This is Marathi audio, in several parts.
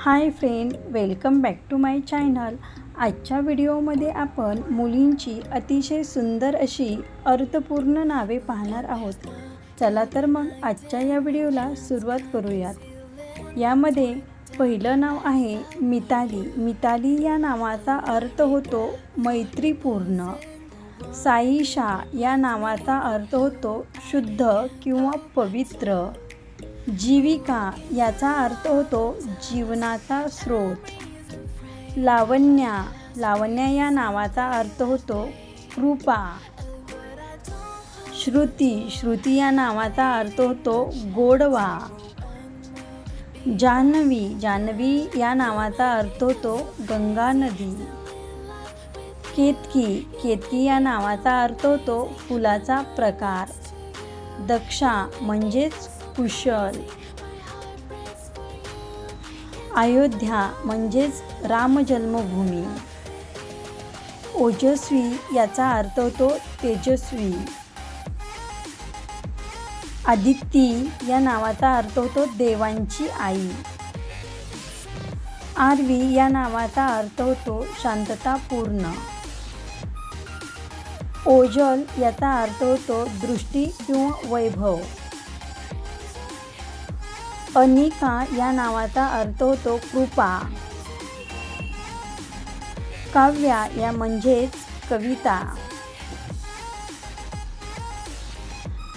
Hi friend welcome back to my channel. आजच्या व्हिडिओमध्ये आपण मुलींची अतिशय सुंदर अशी अर्थपूर्ण नावे पाहणार आहोत. चला तर मग आजच्या या व्हिडिओला सुरुवात करूयात. यामध्ये पहिलं नाव आहे मिताली. मिताली या नावाचा अर्थ होतो मैत्रीपूर्ण. साईशा या नावाचा अर्थ होतो शुद्ध किंवा पवित्र. जीविका याचा अर्थ होतो जीवनाचा स्रोत. लावण्या लावण्या या नावाचा अर्थ होतो कृपा श्रुती श्रुती या नावाचा अर्थ होतो गोडवा. जान्हवी जान्हवी या नावाचा अर्थ होतो गंगा नदी. केतकी केतकी या नावाचा अर्थ होतो फुलाचा प्रकार. दक्षा म्हणजेच कुशल. अयोध्या म्हणजेच रामजन्मभूमी ओजस्वी याचा अर्थ होतो तेजस्वी. आदिती या नावाचा अर्थ होतो देवांची आई. आरवी या नावाचा अर्थ होतो शांततापूर्ण. ओजल याचा अर्थ होतो दृष्टी किंवा वैभव. अनिका या नावाचा अर्थ होतो कृपा. काव्या या म्हणजेच कविता.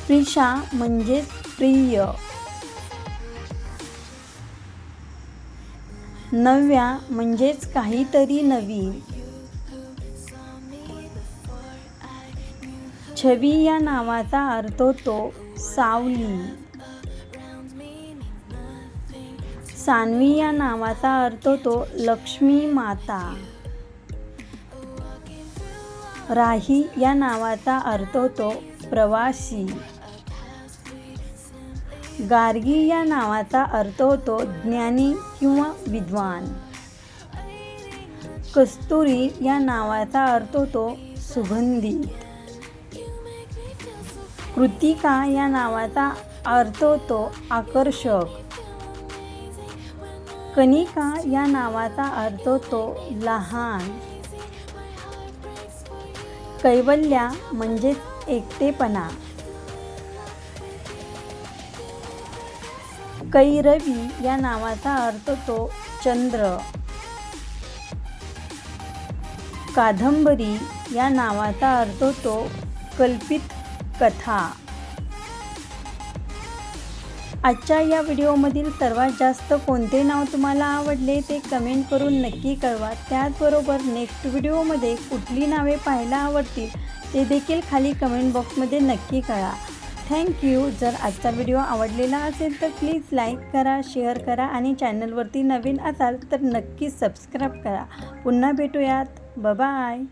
प्रिशा म्हणजेच प्रिय. नव्या म्हणजेच काहीतरी नवीन. छवी या नावाचा अर्थ होतो सावली. सानवी या नावाचा अर्थ होतो लक्ष्मी माता. राही या नावाचा अर्थ होतो प्रवासी. गार्गी या नावाचा अर्थ होतो ज्ञानी किंवा विद्वान. कस्तुरी या नावाचा अर्थ होतो सुगंधित कृतिका या नावाचा अर्थ होतो आकर्षक. कनिका या नावाचा अर्थ होतो लहान. कैवल्या म्हणजेच एकटेपणा. कैरवी या नावाचा अर्थ होतो चंद्र. कादंबरी या नावाचा अर्थ होतो कल्पित कथा. आजच्या या व्हिडिओमधील सर्वात जास्त कोणते नाव तुम्हाला आवडले ते कमेंट करून नक्की कळवा. त्याचबरोबर नेक्स्ट व्हिडिओमध्ये कुठली नावे पाहायला आवडतील ते देखील खाली कमेंट बॉक्समध्ये नक्की कळा. थँक्यू जर आजचा व्हिडिओ आवडलेला असेल तर प्लीज लाईक करा शेअर करा आणि चॅनलवरती नवीन असाल तर नक्की सबस्क्राईब करा. पुन्हा भेटूयात. बाय